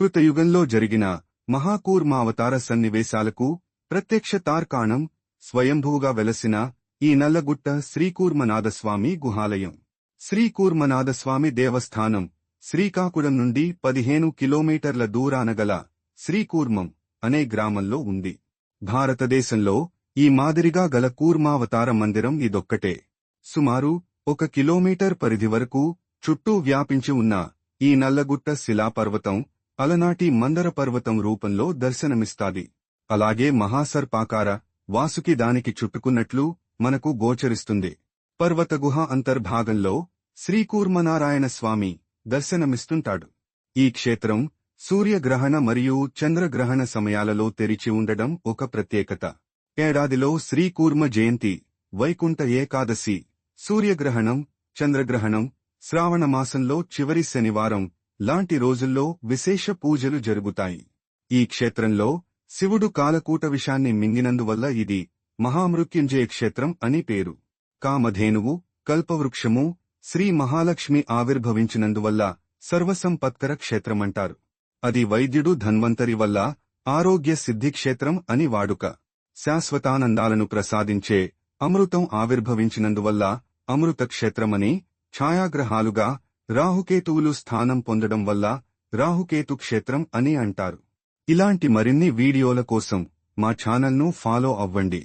కృతయుగంలో జరిగిన మహాకూర్మావతార సన్నివేశాలకు ప్రత్యక్ష తార్కాణం స్వయంభూగా వెలసిన ఈ నల్లగుట్ట శ్రీకూర్మనాథస్వామి గుహాలయం. శ్రీకూర్మనాథస్వామి దేవస్థానం శ్రీకాకుళం నుండి పదిహేను కిలోమీటర్ల దూరాన గల శ్రీకూర్మం అనే గ్రామంలో ఉంది. భారతదేశంలో ఈ మాదిరిగా గల కూర్మావతార మందిరం ఇదొక్కటే. సుమారు ఒక కిలోమీటర్ పరిధి వరకు చుట్టూ వ్యాపించి ఉన్న ఈ నల్లగుట్ట శిలాపర్వతం అలనాటి మందర పర్వతం రూపంలో దర్శనమిస్తాది. అలాగే మహాసర్పాకార వాసుకి దానికి చుట్టుకున్నట్లు మనకు గోచరిస్తుంది. పర్వతగుహ అంతర్భాగంలో శ్రీకూర్మనారాయణ స్వామి దర్శనమిస్తుంటాడు. ఈ క్షేత్రం సూర్యగ్రహణ మరియు చంద్రగ్రహణ సమయాలలో తెరిచి ఉండడం ఒక ప్రత్యేకత. ఏడాదిలో శ్రీకూర్మ జయంతి వైకుంఠ ఏకాదశి సూర్యగ్రహణం చంద్రగ్రహణం శ్రావణమాసంలో చివరి శనివారం లాంటి రోజుల్లో విశేష పూజలు జరుగుతాయి. ఈ క్షేత్రంలో శివుడు కాలకూట విషాన్ని మింగినందువల్ల ఇది మహామృత్యుంజయ క్షేత్రం అని పేరు. కామధేనువు కల్పవృక్షము శ్రీ మహాలక్ష్మి ఆవిర్భవించినందువల్ల సర్వసంపత్కర క్షేత్రమంటారు. అది వైద్యుడు ధన్వంతరి వల్ల ఆరోగ్య సిద్ధి క్షేత్రం అని వాడుక. శాశ్వతానందాలను ప్రసాదించే అమృతం ఆవిర్భవించినందువల్ల అమృత క్షేత్రమని ఛాయాగ్రహాలుగా రాహుకేతువులు స్థానం పొందడం వల్ల రాహుకేతు క్షేత్రం అని అంటారు. ఇలాంటి మరిన్ని వీడియోల కోసం మా ఛానల్ను ఫాలో అవ్వండి.